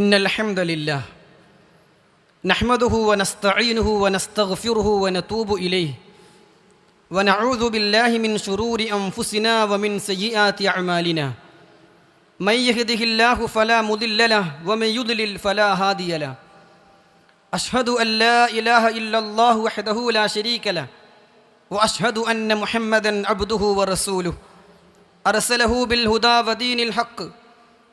ان الحمد لله نحمده ونستعينه ونستغفره ونتوب اليه ونعوذ بالله من شرور انفسنا ومن سيئات اعمالنا من يهده الله فلا مضل له ومن يضلل فلا هادي له اشهد ان لا اله الا الله وحده لا شريك له واشهد ان محمدا عبده ورسوله ارسله بالهدى ودين الحق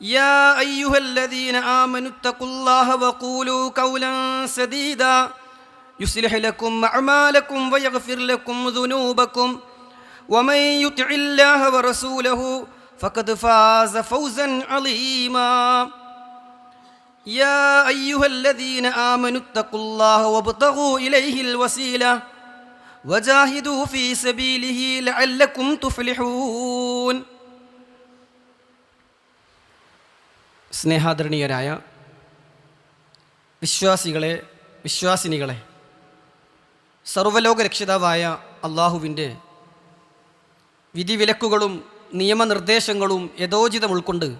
يا أيها الذين آمنوا اتقوا الله وقولوا قولا سديدا يصلح لكم أعمالكم ويغفر لكم ذنوبكم ومن يطع الله ورسوله فقد فاز فوزا عظيما يا أيها الذين آمنوا اتقوا الله وابتغوا إليه الوسيلة وجاهدوا في سبيله لعلكم تفلحون സ്നേഹാദരണീയരായ വിശ്വാസികളെ വിശ്വാസിനികളെ സർവലോക രക്ഷിതാവായ അള്ളാഹുവിന്റെ വിധിവിലക്കുകളും നിയമനിർദ്ദേശങ്ങളും യഥോചിതം ഉൾക്കൊണ്ട്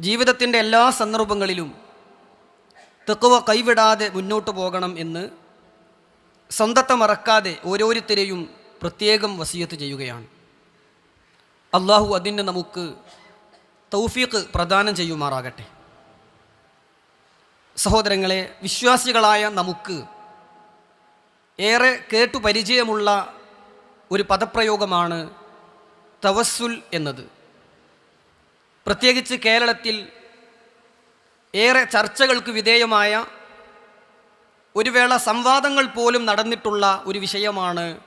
ജീവിതത്തിന്റെ എല്ലാ സന്ദർഭങ്ങളിലും തെക്കുവ കൈവിടാതെ മുന്നോട്ട് പോകണം എന്ന് സ്വന്തത്തെ മറക്കാതെ ഓരോരുത്തരെയും പ്രത്യേകം വസീയത്ത് ചെയ്യുകയാണ്. അള്ളാഹു അതിന് നമുക്ക് തൗഫീഖ് പ്രദാനം ചെയ്യുമാറാകട്ടെ. സഹോദരങ്ങളെ വിശ്വാസികളായ നമുക്ക് ഏറെ കേട്ടു പരിചയമുള്ള ഒരു പദപ്രയോഗമാണ് തവസ്സുൽ എന്നത്. പ്രത്യേകിച്ച് കേരളത്തിൽ ഏറെ ചർച്ചകൾക്ക് വിധേയമായ ഒരു വേള സംവാദങ്ങൾ പോലും നടന്നിട്ടുള്ള ഒരു വിഷയമാണ്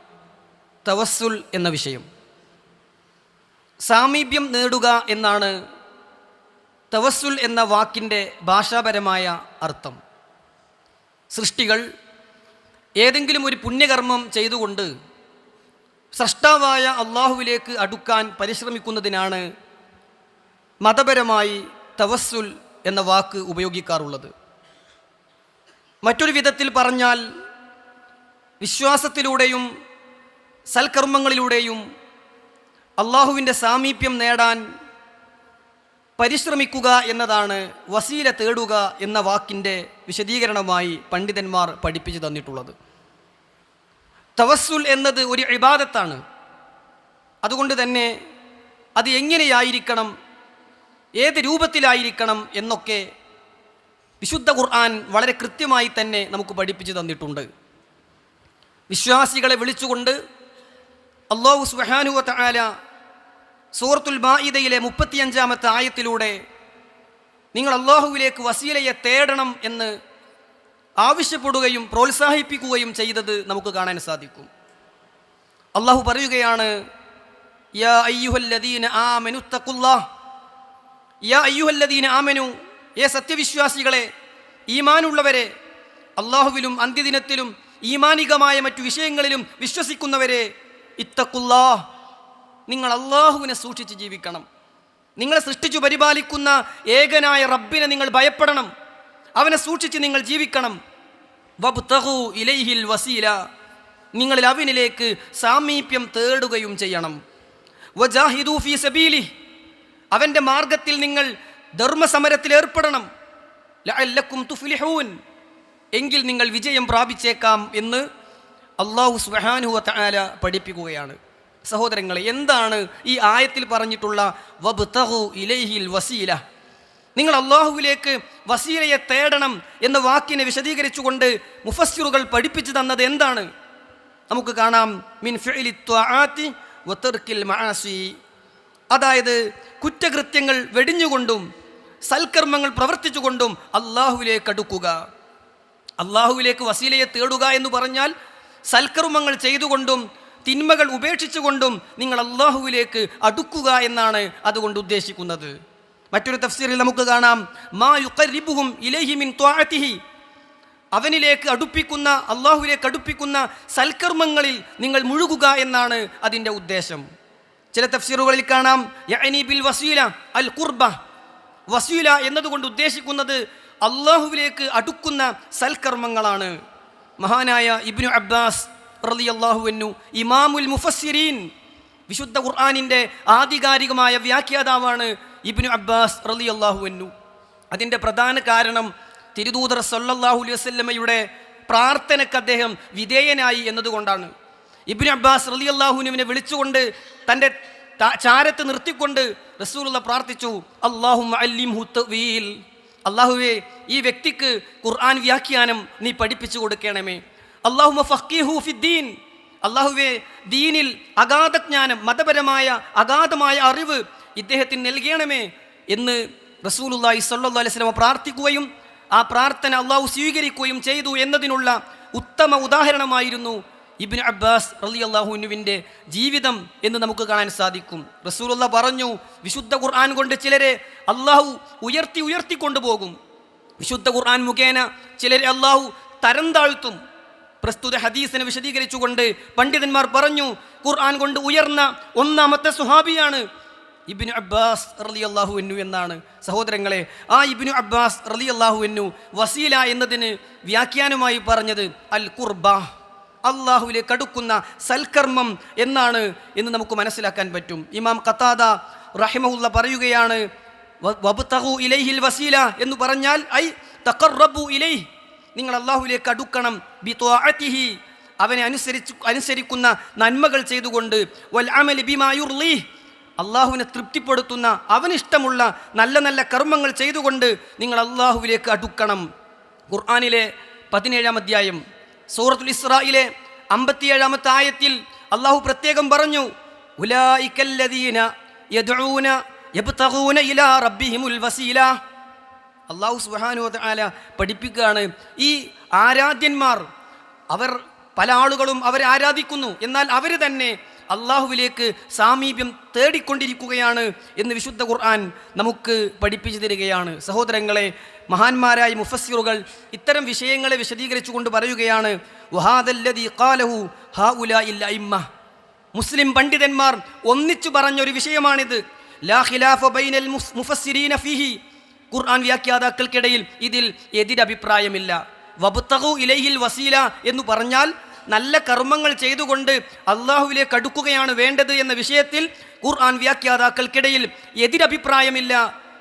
തവസ്സുൽ എന്ന വിഷയം. സാമീപ്യം നേടുക എന്നാണ് തവസ്സുൽ എന്ന വാക്കിന്റെ ഭാഷാപരമായ അർത്ഥം. സൃഷ്ടികൾ ഏതെങ്കിലും ഒരു പുണ്യകർമ്മം ചെയ്തുകൊണ്ട് സൃഷ്ടാവായ അള്ളാഹുവിലേക്ക് അടുക്കാൻ പരിശ്രമിക്കുന്നതിനാണ് മതപരമായി തവസ്സുൽ എന്ന വാക്ക് ഉപയോഗിക്കാറുള്ളത്. മറ്റൊരു വിധത്തിൽ പറഞ്ഞാൽ വിശ്വാസത്തിലൂടെയും സൽക്കർമ്മങ്ങളിലൂടെയും അള്ളാഹുവിന്റെ സാമീപ്യം നേടാൻ പരിശ്രമിക്കുക എന്നതാണ് വസീല തേടുക എന്ന വാക്കിന്റെ വിശദീകരണമായി പണ്ഡിതന്മാർ പഠിപ്പിച്ചു തന്നിട്ടുള്ളത്. തവസ്സുൽ എന്നത് ഒരു ഇബാദത്താണ്. അതുകൊണ്ട് തന്നെ അത് എങ്ങനെയായിരിക്കണം ഏത് രൂപത്തിലായിരിക്കണം എന്നൊക്കെ വിശുദ്ധ ഖുർആൻ വളരെ കൃത്യമായി തന്നെ നമുക്ക് പഠിപ്പിച്ചു തന്നിട്ടുണ്ട്. വിശ്വാസികളെ വിളിച്ചുകൊണ്ട് അള്ളാഹു സുഹാനുവ ആല സൂറത്തുൽ മായിദയിലെ മുപ്പത്തിയഞ്ചാമത്തെ ആയത്തിലൂടെ നിങ്ങൾ അള്ളാഹുവിലേക്ക് വസീലയെ തേടണം എന്ന് ആവശ്യപ്പെടുകയും പ്രോത്സാഹിപ്പിക്കുകയും ചെയ്തത് നമുക്ക് കാണാൻ സാധിക്കും. അള്ളാഹു പറയുകയാണ് യാ അയ്യുഹല്ലദീന ആമനു യാ അയ്യുഹല്ലദീന ആമനു ഏ സത്യവിശ്വാസികളെ ഈമാനുള്ളവരെ അള്ളാഹുവിലും അന്ത്യദിനത്തിലും ഈമാനികമായ മറ്റു വിഷയങ്ങളിലും വിശ്വസിക്കുന്നവരെ ഇത്തക്കുല്ലാ നിങ്ങൾ അള്ളാഹുവിനെ സൂക്ഷിച്ച് ജീവിക്കണം. നിങ്ങളെ സൃഷ്ടിച്ചു പരിപാലിക്കുന്ന ഏകനായ റബ്ബിനെ നിങ്ങൾ ഭയപ്പെടണം. അവനെ സൂക്ഷിച്ച് നിങ്ങൾ ജീവിക്കണം. വബ്തഗു ഇലൈഹിൽ വസീല. നിങ്ങളിൽ അവനിലേക്ക് സാമീപ്യം തേടുകയും ചെയ്യണം. വജാഹിദു ഫി സബീലി. അവന്റെ മാർഗത്തിൽ നിങ്ങൾ ധർമ്മസമരത്തിൽ ഏർപ്പെടണം. ലഅല്ലക്കും തുഫ്ലിഹൂൻ. എങ്കിൽ നിങ്ങൾ വിജയം പ്രാപിച്ചേക്കാം എന്ന് അള്ളാഹു സുബ്ഹാനഹു തആല പഠിപ്പിക്കുകയാണ്. സഹോദരങ്ങളെ എന്താണ് ഈ ആയത്തിൽ പറഞ്ഞിട്ടുള്ള വബ്തഗു ഇലൈഹിൽ വസീല? നിങ്ങൾ അള്ളാഹുവിലേക്ക് വസീലയെ തേടണം എന്ന വാക്കിനെ വിശദീകരിച്ചുകൊണ്ട് മുഫസ്സിറുകൾ പഠിപ്പിച്ചു തന്നത് എന്താണ്? നമുക്ക് കാണാം മിൻ വതർക്കിൽ മആസി അതായത് കുറ്റകൃത്യങ്ങൾ വെടിഞ്ഞുകൊണ്ടും സൽക്കർമ്മങ്ങൾ പ്രവർത്തിച്ചുകൊണ്ടും അള്ളാഹുവിലേക്ക് അടുക്കുക. അള്ളാഹുവിലേക്ക് വസീലയെ തേടുക എന്ന് പറഞ്ഞാൽ സൽക്കർമ്മങ്ങൾ ചെയ്തുകൊണ്ടും തിന്മകൾ ഉപേക്ഷിച്ചുകൊണ്ടും നിങ്ങൾ അള്ളാഹുവിലേക്ക് അടുക്കുക എന്നാണ് അതുകൊണ്ട് ഉദ്ദേശിക്കുന്നത്. മറ്റൊരു തഫ്സീറിൽ നമുക്ക് കാണാം മാ യുഖരിബുഹും ഇലൈഹി മിൻ ത്വാഅത്തിഹി. അവനിലേക്ക് അടുപ്പിക്കുന്ന അള്ളാഹുവിലേക്ക് അടുപ്പിക്കുന്ന സൽക്കർമ്മങ്ങളിൽ നിങ്ങൾ മുഴുകുക എന്നാണ് അതിന്റെ ഉദ്ദേശം. ചില തഫ്സീറുകളിൽ കാണാം യഅനി ബിൽ വസീല അൽ വസീല എന്നതുകൊണ്ട് ഉദ്ദേശിക്കുന്നത് അള്ളാഹുവിലേക്ക് അടുക്കുന്ന സൽക്കർമ്മങ്ങളാണ്. മഹാനായ ഇബ്നു അബ്ബാസ് റളിയല്ലാഹുവന്നു ഇമാമുൽ മുഫസ്സിരീൻ വിശുദ്ധ ഖുർആാനിന്റെ ആധികാരികമായ വ്യാഖ്യാതാവാണ് ഇബ്നു അബ്ബാസ് റളിയല്ലാഹുവന്നു അതിന്റെ പ്രധാന കാരണം തിരുദൂതർ സല്ലല്ലാഹു അലൈഹി വസല്ലമയുടെ പ്രാർത്ഥനയ്ക്ക് അദ്ദേഹം വിധേയനായി എന്നതുകൊണ്ടാണ്. ഇബ്നു അബ്ബാസ് റളിയല്ലാഹുവിനെ വിളിച്ചുകൊണ്ട് തന്റെ ചാരത്ത് നിർത്തിക്കൊണ്ട് റസൂലുള്ള പ്രാർത്ഥിച്ചു അള്ളാഹു അള്ളാഹുവേ ഈ വ്യക്തിക്ക് ഖുർആൻ വ്യാഖ്യാനം നീ പഠിപ്പിച്ചു കൊടുക്കണമേ. അള്ളാഹുമ ഫക്കീഹു ഫിദ്ദീൻ. അള്ളാഹുവെ ദീനിൽ അഗാധജ്ഞാനം മതപരമായ അഗാധമായ അറിവ് ഇദ്ദേഹത്തിന് നൽകണമേ എന്ന് സല്ലു അലൈഹി വസല്ലം പ്രാർത്ഥിക്കുകയും ആ പ്രാർത്ഥന അള്ളാഹു സ്വീകരിക്കുകയും ചെയ്തു എന്നതിനുള്ള ഉത്തമ ഉദാഹരണമായിരുന്നു ഇബിൻ അബ്ബാസ് റളിയല്ലാഹുവിന്റെ ജീവിതം എന്ന് നമുക്ക് കാണാൻ സാധിക്കും. റസൂലുള്ള പറഞ്ഞു വിശുദ്ധ ഖുർആൻ കൊണ്ട് ചിലരെ അള്ളാഹു ഉയർത്തി ഉയർത്തി കൊണ്ടുപോകും. വിശുദ്ധ ഖുർആൻ മുഖേന ചിലരെ അള്ളാഹു തരം താഴ്ത്തും. പ്രസ്തുത ഹദീസിനെ വിശദീകരിച്ചുകൊണ്ട് പണ്ഡിതന്മാർ പറഞ്ഞു ഖുർആൻ കൊണ്ട് ഉയർന്ന ഒന്നാമത്തെ സുഹാബിയാണ് ഇബിനു അബ്ബാസ് റലി അള്ളാഹു എന്നു എന്നാണ്. സഹോദരങ്ങളെ ആ ഇബിനു അബ്ബാസ് റലി അള്ളാഹു എന്നു വസീല എന്നതിന് വ്യാഖ്യാനമായി പറഞ്ഞത് അൽ ഖുർബ അള്ളാഹുവിലേക്ക് അടുക്കുന്ന സൽക്കർമ്മം എന്നാണ് എന്ന് നമുക്ക് മനസ്സിലാക്കാൻ പറ്റും. ഇമാം കത്താദ റഹിമഹുല്ല പറയുകയാണ് "വ- വബ്തഗു ഇലൈഹിൽ വസീല എന്ന് പറഞ്ഞാൽ ഐ തഖറബു ഇലൈഹ് നിങ്ങൾ അള്ളാഹുവിലേക്ക് അടുക്കണം. ബി ത്വാഅത്തിഹി. അവനെ അനുസരിച്ച് അനുസരിക്കുന്ന നന്മകൾ ചെയ്തുകൊണ്ട് വൽ അള്ളാഹുവിനെ തൃപ്തിപ്പെടുത്തുന്ന അവനിഷ്ടമുള്ള നല്ല നല്ല കർമ്മങ്ങൾ ചെയ്തുകൊണ്ട് നിങ്ങൾ അള്ളാഹുവിലേക്ക് അടുക്കണം. ഖുർആാനിലെ പതിനേഴാം അധ്യായം സൂറത്തുൽ ഇസ്രായിലെ അമ്പത്തിയേഴാമത്തെ ആയത്തിൽ അള്ളാഹു പ്രത്യേകം പറഞ്ഞു ഉലായിക്കല്ലദീന യദ്ഊന യബ്തഗൂന ഇലാ റബ്ബിഹിമുൽ വസീല. അള്ളാഹു സുബ്ഹാനഹു ആല പഠിപ്പിക്കുകയാണ്. ഈ ആരാധ്യന്മാർ അവർ പല ആളുകളും അവരെ ആരാധിക്കുന്നു. എന്നാൽ അവർ തന്നെ അള്ളാഹുവിലേക്ക് സാമീപ്യം തേടിക്കൊണ്ടിരിക്കുകയാണ് എന്ന് വിശുദ്ധ ഖുർആൻ നമുക്ക് പഠിപ്പിച്ചു തരികയാണ്. സഹോദരങ്ങളെ മഹാന്മാരായ മുഫസ്സിറുകൾ ഇത്തരം വിഷയങ്ങളെ വിശദീകരിച്ചുകൊണ്ട് പറയുകയാണ് മുസ്ലിം പണ്ഡിതന്മാർ ഒന്നിച്ചു പറഞ്ഞൊരു വിഷയമാണിത്. ലാ ഖിലാഫ ബൈനൽ മുഫസ്സിരീന ഫീഹി ഖുർആൻ വ്യാഖ്യാതാക്കൾക്കിടയിൽ ഇതിൽ എതിരഭിപ്രായമില്ല. വബുത്തഹു ഇലൈഹിൽ വസീല എന്ന് പറഞ്ഞാൽ നല്ല കർമ്മങ്ങൾ ചെയ്തുകൊണ്ട് അള്ളാഹുവിലേക്ക് അടുക്കുകയാണ് വേണ്ടത് എന്ന വിഷയത്തിൽ ഖുർആൻ വ്യാഖ്യാതാക്കൾക്കിടയിൽ എതിരഭിപ്രായമില്ല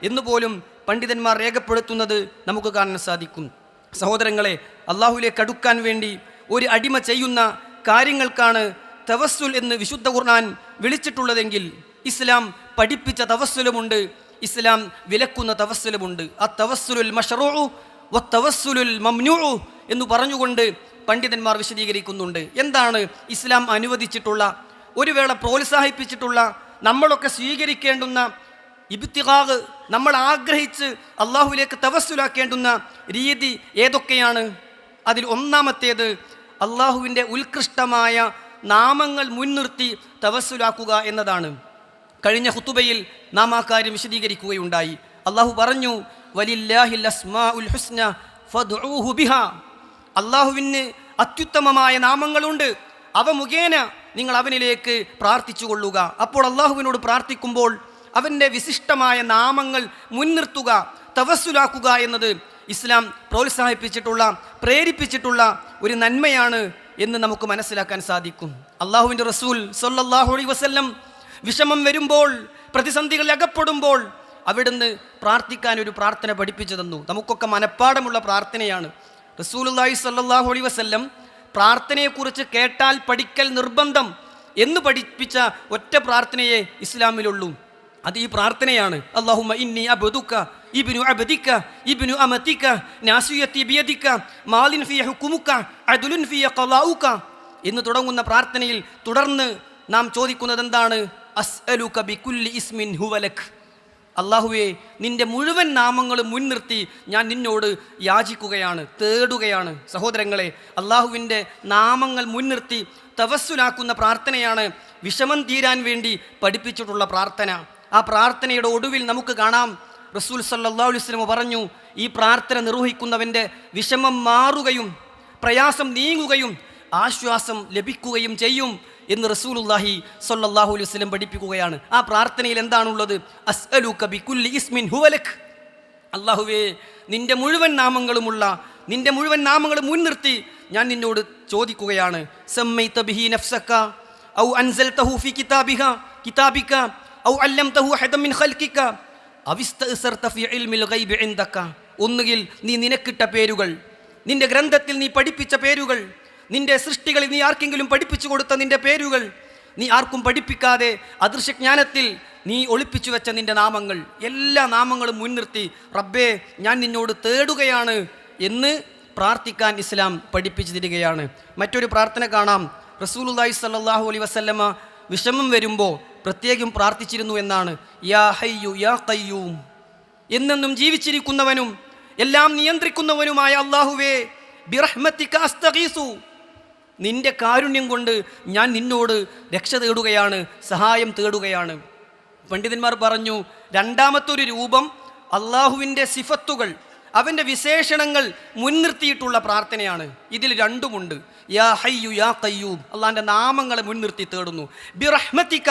എന്നുപോലും പണ്ഡിതന്മാർ രേഖപ്പെടുത്തുന്നത് നമുക്ക് കാണാൻ സാധിക്കും. സഹോദരങ്ങളെ അള്ളാഹുവിലേക്ക് അടുക്കാൻ വേണ്ടി ഒരു അടിമ ചെയ്യുന്ന കാര്യങ്ങൾക്കാണ് തവസ്സുൽ എന്ന് വിശുദ്ധ ഖുർആൻ വിളിച്ചിട്ടുള്ളതെങ്കിൽ ഇസ്ലാം പഠിപ്പിച്ച തവസ്സുലുമുണ്ട്. ഇസ്ലാം വിലക്കുന്ന തവസ്സലുമുണ്ട്. ആ തവസ്സുലുൽ മഷറൂ വ തവസ്സുലുൽ മംനൂ എന്ന് പറഞ്ഞുകൊണ്ട് പണ്ഡിതന്മാർ വിശദീകരിക്കുന്നുണ്ട്. എന്താണ് ഇസ്ലാം അനുവദിച്ചിട്ടുള്ള ഒരു വേള പ്രോത്സാഹിപ്പിച്ചിട്ടുള്ള നമ്മളൊക്കെ സ്വീകരിക്കേണ്ടുന്ന ഇബ്തിഖാഗ് നമ്മൾ ആഗ്രഹിച്ച് അള്ളാഹുവിലേക്ക് തവസ്സുലാക്കേണ്ടുന്ന രീതി ഏതൊക്കെയാണ്? അതിൽ ഒന്നാമത്തേത് അള്ളാഹുവിന്റെ ഉത്കൃഷ്ടമായ നാമങ്ങൾ മുൻനിർത്തി തവസ്സുലാക്കുക എന്നതാണ്. കഴിഞ്ഞ ഹുത്തുബയിൽ നാം ആ കാര്യം വിശദീകരിക്കുകയുണ്ടായി. അള്ളാഹു പറഞ്ഞു അള്ളാഹുവിന് അത്യുത്തമമായ നാമങ്ങളുണ്ട്. അവ മുഖേന നിങ്ങൾ അവനിലേക്ക് പ്രാർത്ഥിച്ചു കൊള്ളുക അപ്പോൾ അള്ളാഹുവിനോട് പ്രാർത്ഥിക്കുമ്പോൾ അവന്റെ വിശിഷ്ടമായ നാമങ്ങൾ മുൻനിർത്തുക തവസ്സുലാക്കുക എന്നത് ഇസ്ലാം പ്രോത്സാഹിപ്പിച്ചിട്ടുള്ള പ്രേരിപ്പിച്ചിട്ടുള്ള ഒരു നന്മയാണ് എന്ന് നമുക്ക് മനസ്സിലാക്കാൻ സാധിക്കും. അള്ളാഹുവിന്റെ റസൂൽ സൊല്ലാഹു അലൈ വസല്ലം വിഷമം വരുമ്പോൾ പ്രതിസന്ധികളിൽ അകപ്പെടുമ്പോൾ അവിടുന്ന് പ്രാർത്ഥിക്കാൻ ഒരു പ്രാർത്ഥന പഠിപ്പിച്ചു തന്നു. നമുക്കൊക്കെ മനഃപ്പാടമുള്ള പ്രാർത്ഥനയാണ്. റസൂലുല്ലാഹി സല്ലാഹു അലൈ വസ്ല്ലം പ്രാർത്ഥനയെക്കുറിച്ച് കേട്ടാൽ പഠിക്കൽ നിർബന്ധം എന്ന് പഠിപ്പിച്ച ഒറ്റ പ്രാർത്ഥനയെ ഇസ്ലാമിലുള്ളൂ. അത് ഈ പ്രാർത്ഥനയാണ്. അള്ളാഹുമ ഇന്നി അബദുക്ക ഇബിനു അബദിക്ക ഇബ്നു അമതിക്ക നാസിയത്തി മാലിൻ ഫിയ ഹുക്കുമുക്ക അദുലുൻ ഫിയ ഖലാഉക എന്ന് തുടങ്ങുന്ന പ്രാർത്ഥനയിൽ തുടർന്ന് നാം ചോദിക്കുന്നത് എന്താണ് അസ്അലുക ബികുല്ലി ഇസ്മിൻ ഹുവലഖ് അള്ളാഹുവെ നിന്റെ മുഴുവൻ നാമങ്ങളും മുൻനിർത്തി ഞാൻ നിന്നോട് യാചിക്കുകയാണ് തേടുകയാണ്. സഹോദരങ്ങളെ അള്ളാഹുവിന്റെ നാമങ്ങൾ മുൻനിർത്തി തവസ്സുലാക്കുന്ന പ്രാർത്ഥനയാണ് വിഷമം തീരാൻ വേണ്ടി പഠിപ്പിച്ചിട്ടുള്ള പ്രാർത്ഥന. ആ പ്രാർത്ഥനയുടെ ഒടുവിൽ നമുക്ക് കാണാം. റസൂൽ സല്ലാ അലുസ്ലമ പറഞ്ഞു ഈ പ്രാർത്ഥന നിർവഹിക്കുന്നവന്റെ വിഷമം മാറുകയും പ്രയാസം നീങ്ങുകയും ആശ്വാസം ലഭിക്കുകയും ചെയ്യും എന്ന് റസൂലുല്ലാഹി സൊല്ലാഹു അലൈഹി വസല്ലം പഠിപ്പിക്കുകയാണ്. ആ പ്രാർത്ഥനയിൽ എന്താണുള്ളത്? അസ്അലുക ബികുല്ലി ഇസ്മിൻ ഹുവലക്. അള്ളാഹുവേ നിന്റെ മുഴുവൻ നാമങ്ങളുമുള്ള നിന്റെ മുഴുവൻ നാമങ്ങളും മുൻനിർത്തി ഞാൻ നിന്നോട് ചോദിക്കുകയാണ്. ഔ ഔ ഒന്നുകിൽ നീ നിനക്കിട്ട പേരുകൾ നിന്റെ ഗ്രന്ഥത്തിൽ നീ പഠിപ്പിച്ച പേരുകൾ നിന്റെ സൃഷ്ടികളിൽ നീ ആർക്കെങ്കിലും പഠിപ്പിച്ചു കൊടുത്ത നിന്റെ പേരുകൾ നീ ആർക്കും പഠിപ്പിക്കാതെ അദൃശ്യജ്ഞാനത്തിൽ നീ ഒളിപ്പിച്ചു വെച്ച നിന്റെ നാമങ്ങൾ. എല്ലാ നാമങ്ങളും മുൻനിർത്തി റബ്ബേ ഞാൻ നിന്നോട് തേടുകയാണ് എന്ന് പ്രാർത്ഥിക്കാൻ ഇസ്ലാം പഠിപ്പിച്ചു തരികയാണ്. മറ്റൊരു പ്രാർത്ഥന കാണാം. റസൂലുല്ലാഹി സല്ലാഹു അലൈ വസല്ലമ വിഷമം വരുമ്പോൾ പ്രത്യേകം പ്രാർത്ഥിച്ചിരുന്നു എന്നാണ്. യാ ഹയ്യു യാ കയ്യൂം എന്നെന്നും ജീവിച്ചിരിക്കുന്നവനും എല്ലാം നിയന്ത്രിക്കുന്നവനുമായ അള്ളാഹുവേ ബിറഹ്മത്തി അസ്തഗീസു നിന്റെ കാരുണ്യം കൊണ്ട് ഞാൻ നിന്നോട് രക്ഷ തേടുകയാണ് സഹായം തേടുകയാണ്. പണ്ഡിതന്മാർ പറഞ്ഞു രണ്ടാമത്തൊരു രൂപം അള്ളാഹുവിന്റെ സിഫത്തുകൾ അവന്റെ വിശേഷണങ്ങൾ മുൻനിർത്തിയിട്ടുള്ള പ്രാർത്ഥനയാണ്. ഇതിൽ രണ്ടുമുണ്ട്. യാ ഹയ്യു യാ കയ്യൂബ് അള്ളാഹിന്റെ നാമങ്ങളെ മുൻനിർത്തി തേടുന്നു. ബിറഹ്മത്തിക്ക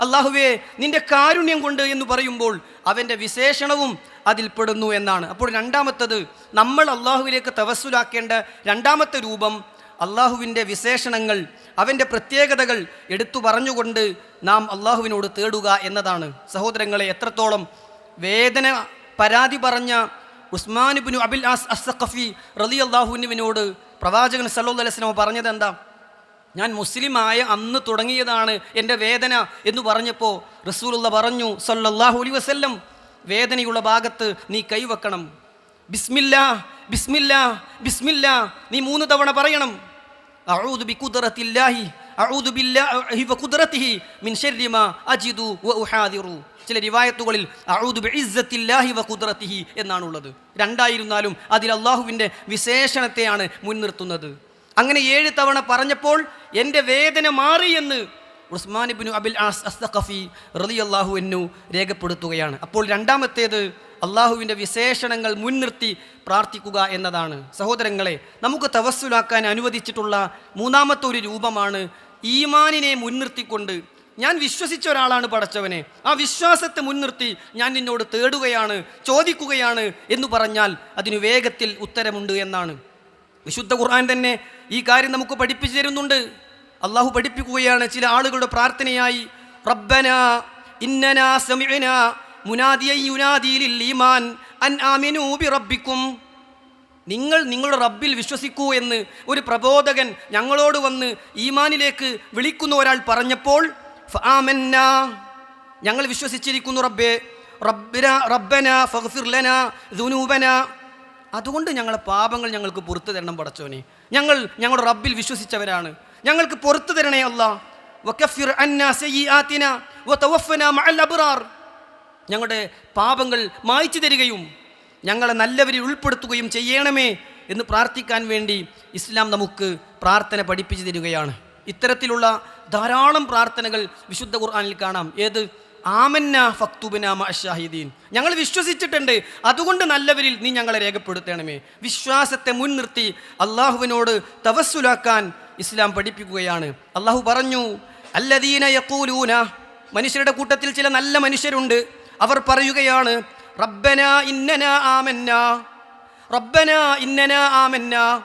അള്ളാഹുവേ നിന്റെ കാരുണ്യം കൊണ്ട് എന്ന് പറയുമ്പോൾ അവന്റെ വിശേഷണവും അതിൽപ്പെടുന്നു എന്നാണ്. അപ്പോൾ രണ്ടാമത്തത് നമ്മൾ അള്ളാഹുവിലേക്ക് തവസ്സുലാക്കേണ്ട രണ്ടാമത്തെ രൂപം അള്ളാഹുവിന്റെ വിശേഷണങ്ങൾ അവന്റെ പ്രത്യേകതകൾ എടുത്തു പറഞ്ഞുകൊണ്ട് നാം അള്ളാഹുവിനോട് തേടുക എന്നതാണ്. സഹോദരങ്ങളെ എത്രത്തോളം വേദന പരാതി പറഞ്ഞ ഉസ്മാനുബിനു അബിൽ ആസ് അസഖഫി റലി അള്ളാഹുവിനുവിനോട് പ്രവാചകൻ സല്ലു അലൈസ്ലമ പറഞ്ഞത് എന്താ ഞാൻ മുസ്ലിമായ അന്ന് തുടങ്ങിയതാണ് എന്റെ വേദന എന്ന് പറഞ്ഞപ്പോൾ റസൂലുള്ള പറഞ്ഞു സല്ലല്ലാഹു അലൈഹി വസല്ലം വേദനയുള്ള ഭാഗത്ത് നീ കൈവെക്കണം. ബിസ്മില്ല ബിസ്മില്ല ബിസ്മില്ല നീ മൂന്ന് തവണ പറയണം. ചില റിവായത്തുകളിൽ എന്നാണുള്ളത്. രണ്ടായിരുന്നാലും അതിൽ അള്ളാഹുവിന്റെ വിശേഷണത്തെയാണ് മുൻനിർത്തുന്നത്. അങ്ങനെ ഏഴ് തവണ പറഞ്ഞപ്പോൾ എന്റെ വേദന മാറിയെന്ന് ഉസ്മാൻ ഇബിനു അബിൽ ആസ് അസ്തഖഫി അള്ളാഹു എന്നു രേഖപ്പെടുത്തുകയാണ്. അപ്പോൾ രണ്ടാമത്തേത് അള്ളാഹുവിന്റെ വിശേഷണങ്ങൾ മുൻനിർത്തി പ്രാർത്ഥിക്കുക എന്നതാണ്. സഹോദരങ്ങളെ നമുക്ക് തവസ്സുലാക്കാൻ അനുവദിച്ചിട്ടുള്ള മൂന്നാമത്തെ ഒരു രൂപമാണ് ഈമാനിനെ മുൻനിർത്തിക്കൊണ്ട്. ഞാൻ വിശ്വസിച്ച ഒരാളാണ് പടച്ചവനെ. ആ വിശ്വാസത്തെ മുൻനിർത്തി ഞാൻ നിന്നോട് തേടുകയാണ് ചോദിക്കുകയാണ് എന്ന് പറഞ്ഞാൽ അതിന് വേഗത്തിൽ ഉത്തരമുണ്ട് എന്നാണ്. വിശുദ്ധ ഖുർആൻ തന്നെ ഈ കാര്യം നമുക്ക് പഠിപ്പിച്ചു തരുന്നുണ്ട്. അള്ളാഹു പഠിപ്പിക്കുകയാണ് ചില ആളുകളുടെ പ്രാർത്ഥനയായി. റബ്ബന ഇന്നന സമിഅന മുനാദിയ യുനാദി ലിൽ ഈമാൻ അൻ ആമിനൂബി റബ്ബിക്കും നിങ്ങൾ നിങ്ങളുടെ റബ്ബിൽ വിശ്വസിക്കൂ എന്ന് ഒരു പ്രബോധകൻ ഞങ്ങളോട് വന്ന് ഈമാനിലേക്ക് വിളിക്കുന്ന ഒരാൾ പറഞ്ഞപ്പോൾ ഞങ്ങൾ വിശ്വസിച്ചിരിക്കുന്നു റബ്ബേ. റബ്ബന റബ്ബന ഫഗ്ഫിർ ലന ദുനൂബന. അതുകൊണ്ട് ഞങ്ങളുടെ പാപങ്ങൾ ഞങ്ങൾക്ക് പുറത്തു തരണം പടച്ചോനെ. ഞങ്ങൾ ഞങ്ങളുടെ റബ്ബിൽ വിശ്വസിച്ചവരാണ്. ഞങ്ങൾക്ക് പുറത്തു തരണേ അല്ല. ഞങ്ങളുടെ പാപങ്ങൾ മായ്ച്ചു തരികയും ഞങ്ങളെ നല്ലവരിൽ ഉൾപ്പെടുത്തുകയും ചെയ്യണമേ എന്ന് പ്രാർത്ഥിക്കാൻ വേണ്ടി ഇസ്ലാം നമുക്ക് പ്രാർത്ഥന പഠിപ്പിച്ചു തരികയാണ്. ഇത്തരത്തിലുള്ള ധാരാളം പ്രാർത്ഥനകൾ വിശുദ്ധ ഖുർആാനിൽ കാണാം. ഏത്? ആമന്ന ഫക്തുബിന അഷാഹിദീൻ ഞങ്ങൾ വിശ്വസിച്ചിട്ടുണ്ട്. അതുകൊണ്ട് നല്ലവരിൽ നീ ഞങ്ങളെ രേഖപ്പെടുത്തണമേ. വിശ്വാസത്തെ മുൻനിർത്തി അള്ളാഹുവിനോട് തവസ്സുലാക്കാൻ ഇസ്ലാം പഠിപ്പിക്കുകയാണ്. അള്ളാഹു പറഞ്ഞു അല്ലദീന യക്കൂലൂന മനുഷ്യരുടെ കൂട്ടത്തിൽ ചില നല്ല മനുഷ്യരുണ്ട്. അവർ പറയുകയാണ് റബ്ബന ഇന്നന ആമന്ന റബ്ബന ഇന്നന ആമന്ന.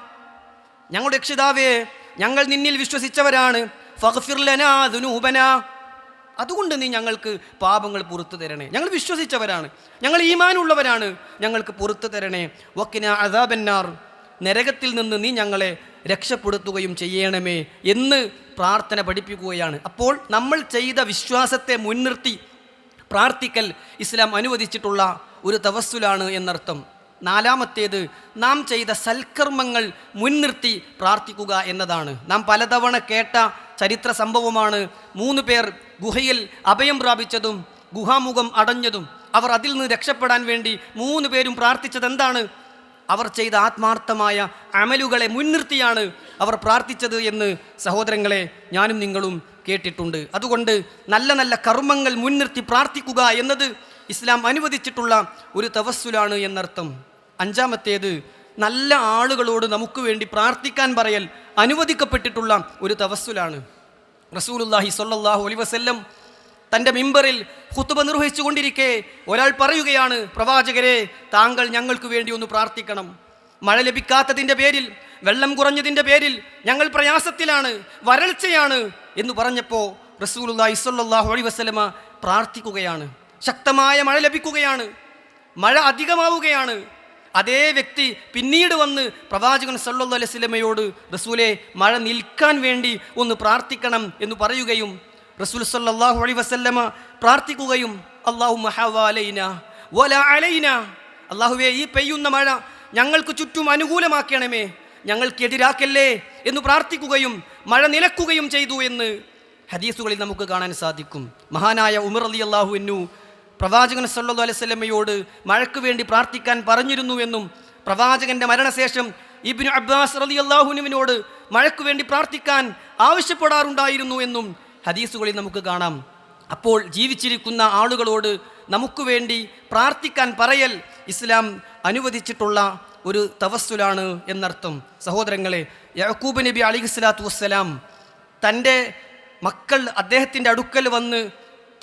ഞങ്ങളുടെ രക്ഷിതാവേ ഞങ്ങൾ നിന്നിൽ വിശ്വസിച്ചവരാണ്. ഫഗ്ഫിർ ലനാ ദുനൂബന. അതുകൊണ്ട് നീ ഞങ്ങൾക്ക് പാപങ്ങൾ പുറത്തു തരണേ. ഞങ്ങൾ വിശ്വസിച്ചവരാണ്. ഞങ്ങൾ ഈമാനുള്ളവരാണ്. ഞങ്ങൾക്ക് പുറത്തു തരണേ. വക്കിന അദാബന്നാർ. നരകത്തിൽ നിന്ന് നീ ഞങ്ങളെ രക്ഷപ്പെടുത്തുകയും ചെയ്യണമേ എന്ന് പ്രാർത്ഥന പഠിപ്പിക്കുകയാണ്. അപ്പോൾ നമ്മൾ ചെയ്ത വിശ്വാസത്തെ മുൻനിർത്തി പ്രാർത്ഥിക്കൽ ഇസ്ലാം അനുവദിച്ചിട്ടുള്ള ഒരു തവസ്സുലാണ് എന്നർത്ഥം. നാലാമത്തേത് നാം ചെയ്ത സൽക്കർമ്മങ്ങൾ മുൻനിർത്തി പ്രാർത്ഥിക്കുക എന്നതാണ്. നാം പലതവണ കേട്ട ചരിത്ര സംഭവമാണ്. മൂന്ന് പേർ ഗുഹയിൽ അഭയം പ്രാപിച്ചതും ഗുഹാമുഖം അടഞ്ഞതും. അവർ അതിൽ നിന്ന് രക്ഷപ്പെടാൻ വേണ്ടി മൂന്ന് പേരും പ്രാർത്ഥിച്ചത് എന്താണ് അവർ ചെയ്ത ആത്മാർത്ഥമായ അമലുകളെ മുൻനിർത്തിയാണ് അവർ പ്രാർത്ഥിച്ചത് എന്ന് സഹോദരങ്ങളെ ഞാനും നിങ്ങളും കേട്ടിട്ടുണ്ട്. അതുകൊണ്ട് നല്ല നല്ല കർമ്മങ്ങൾ മുൻനിർത്തി പ്രാർത്ഥിക്കുക എന്നത് ഇസ്ലാം അനുവദിച്ചിട്ടുള്ള ഒരു തവസ്സുലാണ് എന്നർത്ഥം. അഞ്ചാമത്തേത് നല്ല ആളുകളോട് നമുക്ക് വേണ്ടി പ്രാർത്ഥിക്കാൻ പറയൽ അനുവദിക്കപ്പെട്ടിട്ടുള്ള ഒരു തവസ്സുലാണ്. റസൂലുല്ലാഹി സൊല്ലാഹു അലി വസല്ലം തന്റെ മിമ്പറിൽ ഹുത്തുബ നിർവഹിച്ചുകൊണ്ടിരിക്കെ ഒരാൾ പറയുകയാണ് പ്രവാചകരെ താങ്കൾ ഞങ്ങൾക്ക് വേണ്ടി ഒന്ന് പ്രാർത്ഥിക്കണം. മഴ ലഭിക്കാത്തതിന്റെ പേരിൽ വെള്ളം കുറഞ്ഞതിന്റെ പേരിൽ ഞങ്ങൾ പ്രയാസത്തിലാണ് വരൾച്ചയാണ് എന്ന് പറഞ്ഞപ്പോൾ റസൂലുല്ലാഹി ഇസ്വല്ലാഹു അലി വസ്ലമ പ്രാർത്ഥിക്കുകയാണ്. ശക്തമായ മഴ ലഭിക്കുകയാണ്. മഴ അധികമാവുകയാണ്. അതേ വ്യക്തി പിന്നീട് വന്ന് പ്രവാചകൻ സല്ലു അലൈഹി സ്വലമയോട് റസൂലെ മഴ നിൽക്കാൻ വേണ്ടി ഒന്ന് പ്രാർത്ഥിക്കണം എന്ന് പറയുകയും റസൂൽ സല്ലല്ലാഹു അലൈഹി വസല്ലമ പ്രാർത്ഥിക്കുകയും അള്ളാഹു മഹാവാലൈന വല അലൈന. അള്ളാഹുവേ ഈ പെയ്യുന്ന മഴ ഞങ്ങൾക്ക് ചുറ്റും അനുകൂലമാക്കണമേ. ഞങ്ങൾക്കെതിരാക്കല്ലേ? എന്ന് പ്രാർത്ഥിക്കുകയും മഴ നിലക്കുകയും ചെയ്തു എന്ന് ഹദീസുകളിൽ നമുക്ക് കാണാൻ സാധിക്കും. മഹാനായ ഉമർ അലി അള്ളാഹുവിനു പ്രവാചകൻ സല്ലു അലൈഹി സ്വലമയോട് മഴയ്ക്ക് വേണ്ടി പ്രാർത്ഥിക്കാൻ പറഞ്ഞിരുന്നുവെന്നും പ്രവാചകന്റെ മരണശേഷം ഇബ്നു അബ്ബാസ് അലി അള്ളാഹുനുവിനോട് മഴയ്ക്ക് വേണ്ടി പ്രാർത്ഥിക്കാൻ ആവശ്യപ്പെടാറുണ്ടായിരുന്നു എന്നും ഹദീസുകളിൽ നമുക്ക് കാണാം. അപ്പോൾ ജീവിച്ചിരിക്കുന്ന ആളുകളോട് നമുക്ക് വേണ്ടി പ്രാർത്ഥിക്കാൻ പറയൽ ഇസ്ലാം അനുവദിച്ചിട്ടുള്ള ഒരു തവസ്സുലാണ് എന്നർത്ഥം. സഹോദരങ്ങളെ യഹൂബ് നബി അലി ഇസ്ലാത്തു വസ്സലാം തന്റെ മക്കൾ അദ്ദേഹത്തിന്റെ അടുക്കൽ വന്ന്